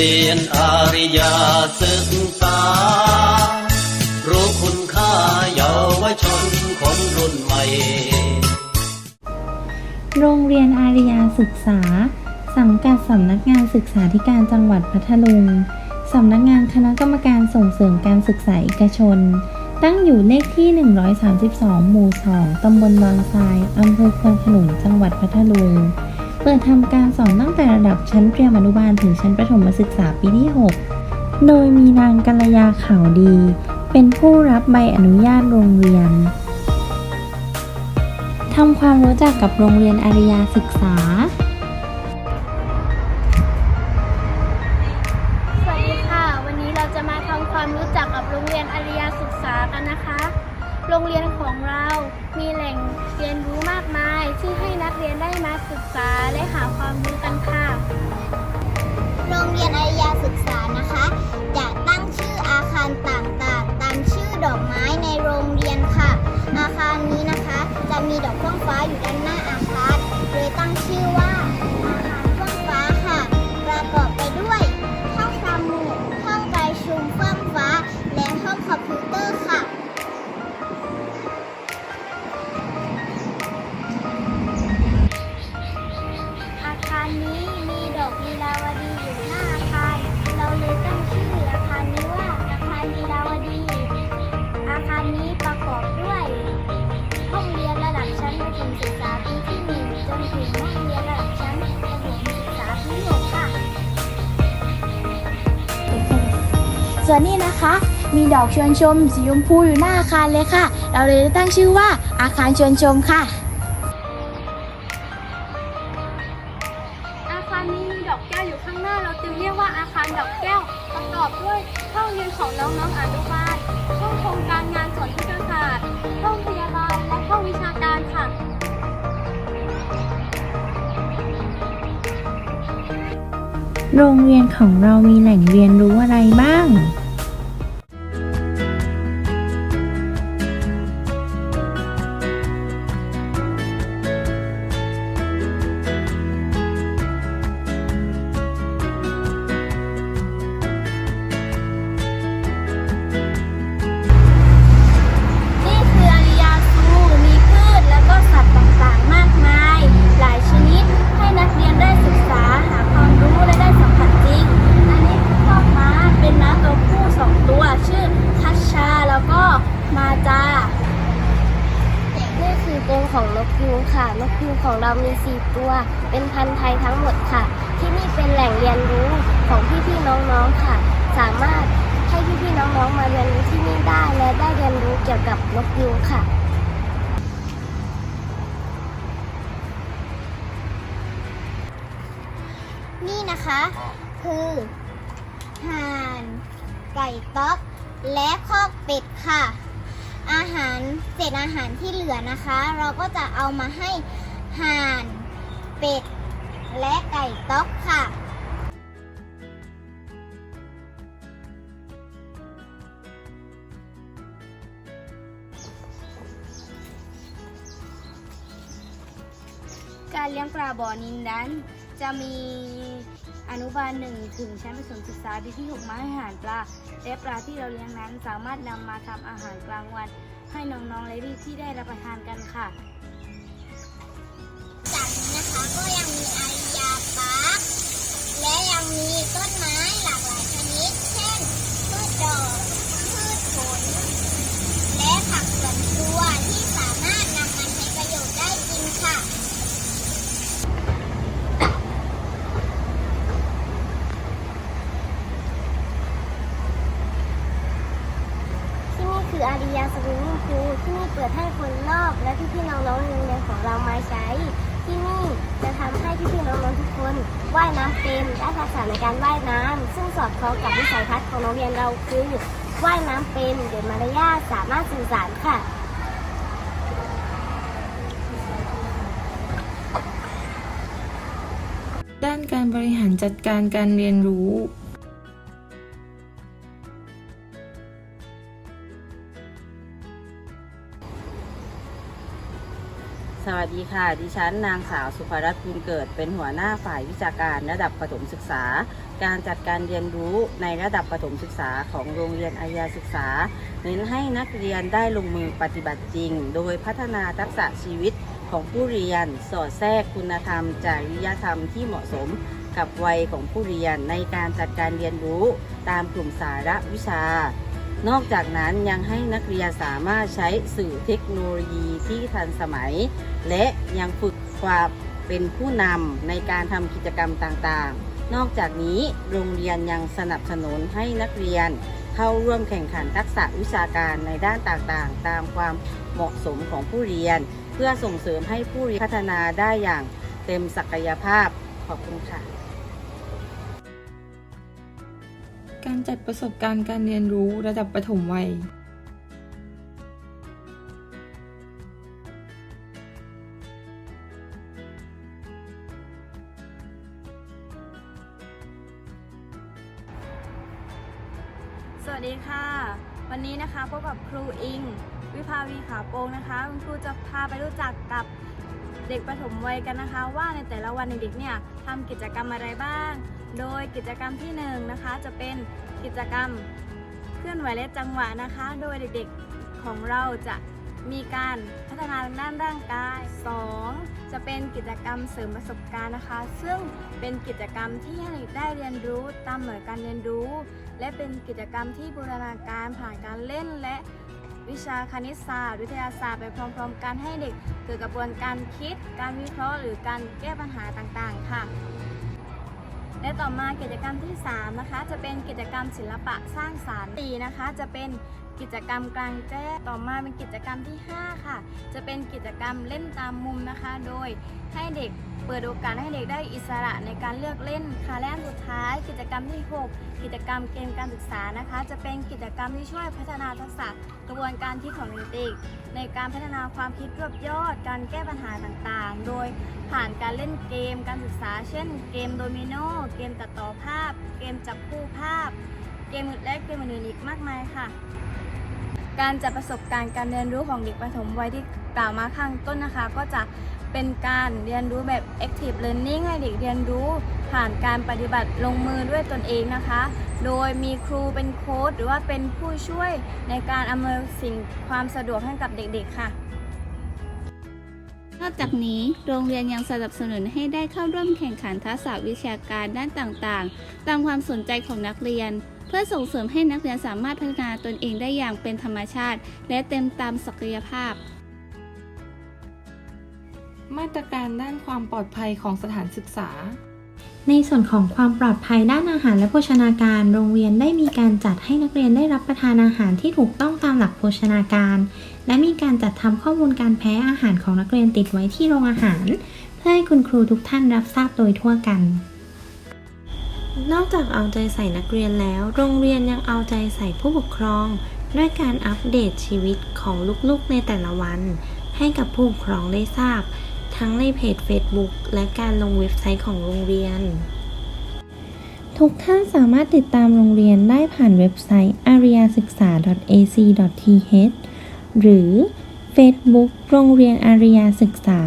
เรียนอาริยศึกษา รู้คุณค่าเยาวชนคนรุ่นใหม่ โรงเรียนอาริยาศึกษา สังกัดสำนักงานศึกษาธิการจังหวัดพัทลุง สำนักงานคณะกรรมการส่งเสริมการศึกษาเอกชน ตั้งอยู่เลขที่ 132 หมู่ 2 ตำบลบางทราย อำเภอควนขนุน จังหวัดพัทลุง เปิดทำการสอนตั้งแต่ระดับชั้นเตรียมอนุบาลถึงชั้นประถมศึกษาปีที่ 6 โดยมีนางกัลยาขาวดี เป็นผู้รับใบอนุญาตโรงเรียนทำความรู้จักกับโรงเรียนอาริยาศึกษา สวัสดีค่ะ วันนี้เราจะมาทำความรู้จักกับโรงเรียนอาริยาศึกษากันนะคะ โรงเรียนของเรา มีแหล่งเรียนรู้มากมาย ที่ให้นักเรียนได้มาศึกษาและหาความรู้กันค่ะ โรงเรียนอาริยาศึกษานะคะจะตั้งชื่ออาคารต่างๆ ตามชื่อดอกไม้ในโรงเรียนค่ะ อาคารนี้นะคะ จะมีดอกเฟื่องฟ้าอยู่ด้านหน้าอาคารเลยตั้งชื่อว่าอาคารฟองฟ้าค่ะ ประกอบไปด้วยห้องสมุดห้องประชุมฟองฟ้า และห้องคอมพิวเตอร์ค่ะ ส่วนนี้นะคะ มีดอกชวนชมสีชมพูอยู่หน้าอาคารเลยค่ะ เราเลยตั้งชื่อว่าอาคารชวนชมค่ะ อาคารนี้มีดอกแก้วอยู่ข้างหน้า เราจึงเรียกว่าอาคารดอกแก้ว ประกอบด้วยห้องเรียนของน้องๆอนุบาลห้องโครงการงานสอนวิทยาศาสตร์ห้องพยาบาลและห้องวิชาการค่ะโรงเรียนของเรามีแหล่งเรียนรู้อะไรบ้าง องๆค่ะ สามารถให้พี่ๆน้องๆมาเรียนรู้ที่นี่ได้และได้เรียนรู้เกี่ยวกับนกยูงค่ะนี่นะคะ คือห่านไก่ต๊อกและคอกเป็ดค่ะ อาหารเศษอาหารที่เหลือนะคะ เราก็จะเอามาให้ห่านเป็ดและไก่ต๊อกค่ะ การเลี้ยงปลาบ่อนินนั้น จะมีอนุบาลหนึ่งถึงชั้นประถมศึกษาปีที่6มาให้อาหารปลา และปลาที่เราเลี้ยงนั้นสามารถนำมาทำอาหารกลางวัน ให้น้องๆและพี่ๆได้รับประทานกันค่ะจากนี้นะคะก็ยังมีอาริยาปาร์คและยังมีต้นไม้หลากหลายชนิด เช่นพืชดอกพืชผล และผักสวนครัวที่สามารถนำมาใช้ประโยชน์ได้จริงค่ะ ที่นี่คืออาริยาสวิมมิ่งพูลที่นี่เปิดให้คนนอก และพี่ๆน้องๆในโรงเรียนของเรามาใช้ ที่นี่จะทำให้พี่ๆน้องๆทุกคน ว่ายน้ำเป็นและทักษะในการว่ายน้ำซึ่งสอดคล้องกับวิสัยทัศน์ของโรงเรียนเราคือว่ายน้ำเป็นเด็กมารยาทสามารถสื่อสารค่ะด้านการบริหารจัดการการเรียนรู้ สวัสดีค่ะ ดิฉันนางสาวสุภรัตน์ภูลเกิด เป็นหัวหน้าฝ่ายวิชาการระดับประถมศึกษา การจัดการเรียนรู้ในระดับประถมศึกษาของโรงเรียนอาญาศึกษา เน้นให้นักเรียนได้ลงมือปฏิบัติจริง โดยพัฒนาทักษะชีวิตของผู้เรียน สอดแทรกคุณธรรม จริยธรรมที่เหมาะสมกับวัยของผู้เรียนในการจัดการเรียนรู้ ตามกลุ่มสาระวิชา นอกจากนั้นยังให้นักเรียนสามารถใช้สื่อเทคโนโลยีที่ทันสมัย และยังฝึกความเป็นผู้นำในการทำกิจกรรมต่างๆ นอกจากนี้โรงเรียนยังสนับสนุนให้นักเรียนเข้าร่วมแข่งขันทักษะวิชาการในด้านต่างๆ ตามความเหมาะสมของผู้เรียน เพื่อส่งเสริมให้ผู้เรียนพัฒนาได้อย่างเต็มศักยภาพขอบคุณค่ะ การจัดประสบการณ์การเรียนรู้ระดับประถมวัย สวัสดีค่ะ วันนี้นะคะพบกับครูอิง วิภาวีขาโปงนะคะ คุณครูจะพาไปรู้จักกับ เด็กประถมวัยกันนะคะ ว่าในแต่ละวันเด็กๆเนี่ยทำกิจกรรมอะไรบ้าง โดยกิจกรรมที่หนึ่งนะคะจะเป็นกิจกรรมเคลื่อนไหวและจังหวะนะคะ โดยเด็กๆของเราจะมีการพัฒนาทางด้านร่างกาย 2. จะเป็นกิจกรรมเสริมประสบการณ์นะคะ ซึ่งเป็นกิจกรรมที่ให้เด็กได้เรียนรู้ตามหน่วยการเรียนรู้ และเป็นกิจกรรมที่บูรณาการผ่านการเล่นและ วิชาคณิตศาสตร์ วิทยาศาสตร์ไปพร้อมๆ กันให้เด็กเกิดกระบวนการคิด การวิเคราะห์หรือการแก้ปัญหาต่างๆ ค่ะ และต่อมากิจกรรมที่ 3 นะคะ จะเป็นกิจกรรมศิลปะสร้างสารรค์สี่นะคะ จะเป็นกิจกรรมกลางแจ้งต่อมาเป็นกิจกรรมที่ 5 ค่ะ จะเป็นกิจกรรมเล่นตามมุมนะคะ โดยให้เด็กเปิดโอกาสให้เด็กได้อิสระในการเลือกเล่นค่ะและอันสุดท้าย กิจกรรมที่ 6 กิจกรรมเกมการศึกษานะคะ จะเป็นกิจกรรมที่ช่วยพัฒนาทักษะกระบวนการคิดของเด็กในการพัฒนาความคิดรวบยอด การแก้ปัญหาต่างๆ โดยผ่านการเล่นเกมการศึกษา เช่น เกมโดมิโนเกมตัดต่อภาพ เกมจับคู่ภาพ เกมและเกมอื่นๆอีกมากมายค่ะ การจัดประสบการณ์การเรียนรู้ของเด็กประถมวัยที่กล่าวมาข้างต้นนะคะ ก็จะ เป็นการเรียนรู้แบบ active learning ให้เด็กเรียนรู้ผ่านการปฏิบัติลงมือด้วยตนเองนะคะ โดยมีครูเป็นโค้ดหรือว่าเป็นผู้ช่วยในการอำนวยสิ่งความสะดวกให้กับเด็กๆค่ะนอกจากนี้โรงเรียนยังสนับสนุนให้ได้เข้าร่วมแข่งขันทักษะวิชาการด้านต่างๆ ตามความสนใจของนักเรียน เพื่อส่งเสริมให้นักเรียนสามารถพัฒนาตนเองได้อย่างเป็นธรรมชาติ และเต็มตามศักยภาพ มาตรการด้านความปลอดภัยของสถานศึกษา ในส่วนของความปลอดภัยด้านอาหารและโภชนาการ โรงเรียนได้มีการจัดให้นักเรียนได้รับประทานอาหารที่ถูกต้องตามหลักโภชนาการ และมีการจัดทำข้อมูลการแพ้อาหารของนักเรียนติดไว้ที่โรงอาหาร เพื่อให้คุณครูทุกท่านรับทราบโดยทั่วกัน นอกจากเอาใจใส่นักเรียนแล้ว โรงเรียนยังเอาใจใส่ผู้ปกครอง ด้วยการอัปเดตชีวิตของลูกๆในแต่ละวัน ให้กับผู้ปกครองได้ทราบ ทั้งในเพจ Facebook และการลงเว็บไซต์ของโรงเรียน ทุกท่านสามารถติดตามโรงเรียนได้ผ่านเว็บไซต์ ariyasiksa.ac.th หรือ Facebook โรงเรียนอาริยาศึกษา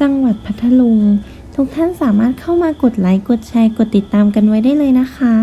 จังหวัดพัทลุง ทุกท่านสามารถเข้ามากดไลค์ กดแชร์ กดติดตามกันไว้ได้เลยนะคะ